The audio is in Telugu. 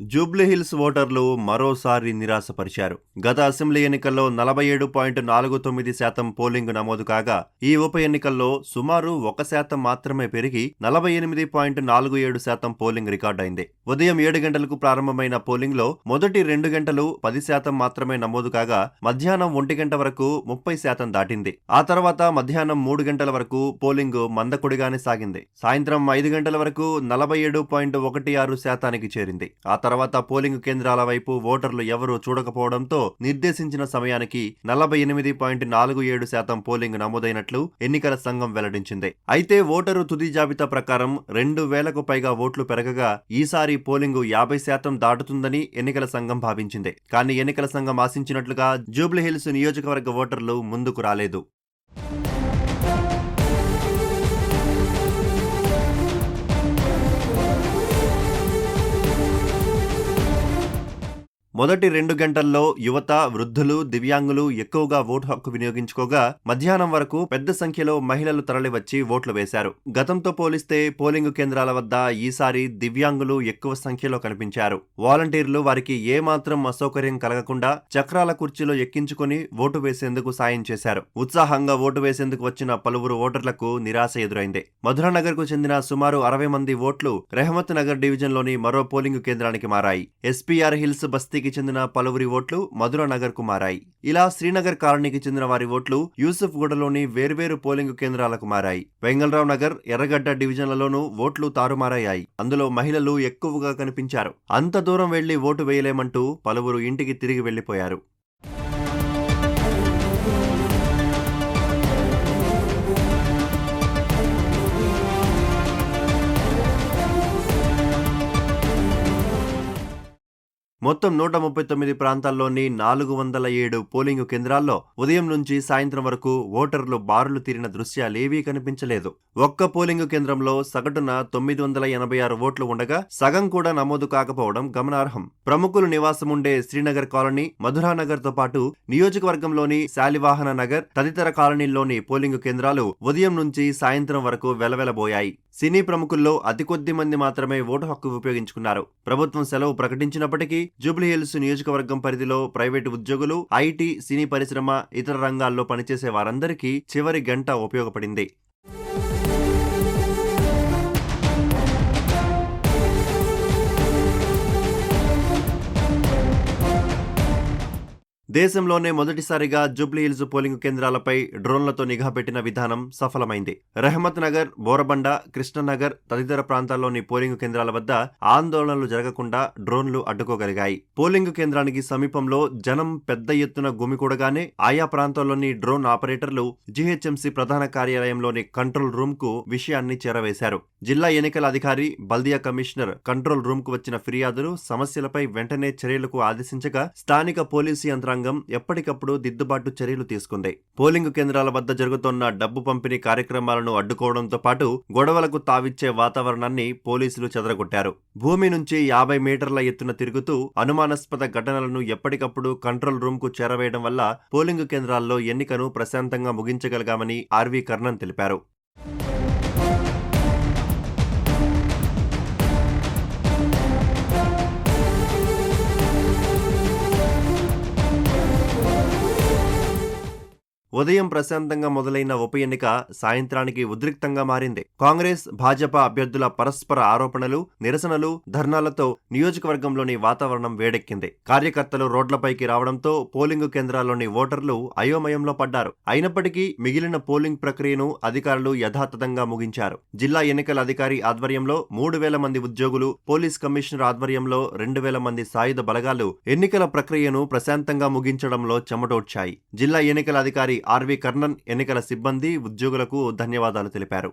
జూబ్లీహిల్స్ ఓటర్లు మరోసారి నిరాశపరిచారు. గత అసెంబ్లీ ఎన్నికల్లో నలభై ఏడు పాయింట్ నాలుగు తొమ్మిది శాతం పోలింగ్ నమోదు కాగా ఈ ఉప ఎన్నికల్లో సుమారు ఒక శాతం మాత్రమే పెరిగి నలభై ఎనిమిది పాయింట్ నాలుగు ఏడు శాతం పోలింగ్ రికార్డైంది ఉదయం ఏడు గంటలకు ప్రారంభమైన పోలింగ్లో మొదటి రెండు గంటలు పది శాతం మాత్రమే నమోదు కాగా మధ్యాహ్నం ఒంటి గంట వరకు ముప్పై శాతం దాటింది. ఆ తర్వాత మధ్యాహ్నం మూడు గంటల వరకు పోలింగ్ మందకొడిగానే సాగింది. సాయంత్రం ఐదు గంటల వరకు నలభై ఏడు పాయింట్ ఒకటి ఆరు శాతానికి చేరింది. ఆ తర్వాత పోలింగ్ కేంద్రాల వైపు ఓటర్లు ఎవరూ చూడకపోవడంతో నిర్దేశించిన సమయానికి నలభై ఎనిమిది పాయింట్ నాలుగు ఏడు శాతం పోలింగ్ నమోదైనట్లు ఎన్నికల సంఘం వెల్లడించింది. అయితే ఓటరు తుది జాబితా ప్రకారం రెండు వేలకు పైగా ఓట్లు పెరగగా ఈసారి పోలింగు యాభై శాతం దాటుతుందని ఎన్నికల సంఘం భావించింది. కానీ ఎన్నికల సంఘం ఆశించినట్లుగా జూబ్లీహిల్స్ నియోజకవర్గ ఓటర్లు ముందుకు రాలేదు. మొదటి రెండు గంటల్లో యువత వృద్ధులు దివ్యాంగులు ఎక్కువగా ఓటు హక్కు వినియోగించుకోగా మధ్యాహ్నం వరకు పెద్ద సంఖ్యలో మహిళలు తరలివచ్చి ఓట్లు వేశారు. గతంతో పోలిస్తే పోలింగ్ కేంద్రాల వద్ద ఈసారి దివ్యాంగులు ఎక్కువ సంఖ్యలో కనిపించారు. వాలంటీర్లు వారికి ఏమాత్రం అసౌకర్యం కలగకుండా చక్రాల కుర్చీలో ఎక్కించుకుని ఓటు వేసేందుకు సాయం చేశారు. ఉత్సాహంగా ఓటు వేసేందుకు వచ్చిన పలువురు ఓటర్లకు నిరాశ ఎదురైంది. మధురానగర్కు చెందిన సుమారు అరవై మంది ఓట్లు రెహమత్ నగర్ డివిజన్లోని మరో పోలింగ్ కేంద్రానికి మారాయి. ఎస్పీఆర్ హిల్స్ బస్తీకి చెందిన పలువురి ఓట్లు మధుర నగర్కు మారాయి ఇలా శ్రీనగర్ కాలనీకి చెందిన వారి ఓట్లు యూసుఫ్ గూడలోని వేర్వేరు పోలింగ్ కేంద్రాలకు మారాయి. వెంగళరావు నగర్ ఎర్రగడ్డ డివిజన్లలోనూ ఓట్లు తారుమారయ్యాయి. అందులో మహిళలు ఎక్కువగా కనిపించారు. అంత దూరం వెళ్ళి ఓటు వేయలేమంటూ పలువురు ఇంటికి తిరిగి వెళ్ళిపోయారు. మొత్తం నూట ముప్పై తొమ్మిది ప్రాంతాల్లోని నాలుగు వందల ఏడు పోలింగ్ కేంద్రాల్లో ఉదయం నుంచి సాయంత్రం వరకు ఓటర్లు బారులు తీరిన దృశ్యాలేవీ కనిపించలేదు. ఒక్క పోలింగ్ కేంద్రంలో సగటున తొమ్మిది వందల ఎనభై ఆరు ఓట్లు ఉండగా సగం కూడా నమోదు కాకపోవడం గమనార్హం. ప్రముఖులు నివాసముండే శ్రీనగర్ కాలనీ మధురానగర్తో పాటు నియోజకవర్గంలోని శాలివాహన నగర్ తదితర కాలనీల్లోని పోలింగ్ కేంద్రాలు ఉదయం నుంచి సాయంత్రం వరకు వెలవెలబోయాయి. సినీ ప్రముఖుల్లో అతి కొద్ది మంది మాత్రమే ఓటు హక్కు ఉపయోగించుకున్నారు. ప్రభుత్వం సెలవు ప్రకటించినప్పటికీ జూబ్లీహిల్స్ నియోజకవర్గం పరిధిలో ప్రైవేటు ఉద్యోగులు ఐటీ సినీ పరిశ్రమ ఇతర రంగాల్లో పనిచేసే వారందరికీ చివరి గంట ఉపయోగపడింది. దేశంలోనే మొదటిసారిగా జూబ్లీహిల్స్ పోలింగ్ కేంద్రాలపై డ్రోన్లతో నిఘా పెట్టిన విధానం సఫలమైంది. రెహమత్ నగర్ బోరబండ కృష్ణనగర్ తదితర ప్రాంతాల్లోని పోలింగ్ కేంద్రాల వద్ద ఆందోళనలు జరగకుండా డ్రోన్లు అడ్డుకోగలిగాయి. పోలింగ్ కేంద్రానికి సమీపంలో జనం పెద్ద ఎత్తున గుమికూడగానే ఆయా ప్రాంతాల్లోని డ్రోన్ ఆపరేటర్లు జీహెచ్ఎంసీ ప్రధాన కార్యాలయంలోని కంట్రోల్ రూమ్కు విషయాన్ని చేరవేశారు. జిల్లా ఎన్నికల అధికారి బల్దియా కమిషనర్ కంట్రోల్ రూమ్కు వచ్చిన ఫిర్యాదులు సమస్యలపై వెంటనే చర్యలకు ఆదేశించగా స్థానిక పోలీసు యంత్రాంగం ఎప్పటికప్పుడు దిద్దుబాటు చర్యలు తీసుకుంది. పోలింగ్ కేంద్రాల వద్ద జరుగుతోన్న డబ్బు పంపిణీ కార్యక్రమాలను అడ్డుకోవడంతో పాటు గొడవలకు తావిచ్చే వాతావరణాన్ని పోలీసులు చెదరగొట్టారు. భూమి నుంచి యాభై మీటర్ల ఎత్తున తిరుగుతూ అనుమానాస్పద ఘటనలను ఎప్పటికప్పుడు కంట్రోల్ రూమ్కు చేరవేయడం వల్ల పోలింగ్ కేంద్రాల్లో ఎన్నికను ప్రశాంతంగా ముగించగలిగామని ఆర్వీ కర్ణన్ తెలిపారు. ఉదయం ప్రశాంతంగా మొదలైన ఉప ఎన్నిక సాయంత్రానికి ఉద్రిక్తంగా మారింది. కాంగ్రెస్ భాజపా అభ్యర్థుల పరస్పర ఆరోపణలు నిరసనలు ధర్నాలతో నియోజకవర్గంలోని వాతావరణం వేడెక్కింది. కార్యకర్తలు రోడ్లపైకి రావడంతో పోలింగ్ కేంద్రాల్లోని ఓటర్లు అయోమయంలో పడ్డారు. అయినప్పటికీ మిగిలిన పోలింగ్ ప్రక్రియను అధికారులు యథాతథంగా ముగించారు. జిల్లా ఎన్నికల అధికారి ఆధ్వర్యంలో మూడు వేల మంది ఉద్యోగులు పోలీస్ కమిషనర్ ఆధ్వర్యంలో రెండు వేల మంది సాయుధ బలగాలు ఎన్నికల ప్రక్రియను ప్రశాంతంగా ముగించడంలో చెమటోడ్చాయి. జిల్లా ఎన్నికల అధికారి ఆర్వి కర్ణన్ ఎన్నికల సిబ్బంది ఉద్యోగులకు ధన్యవాదాలు తెలిపారు.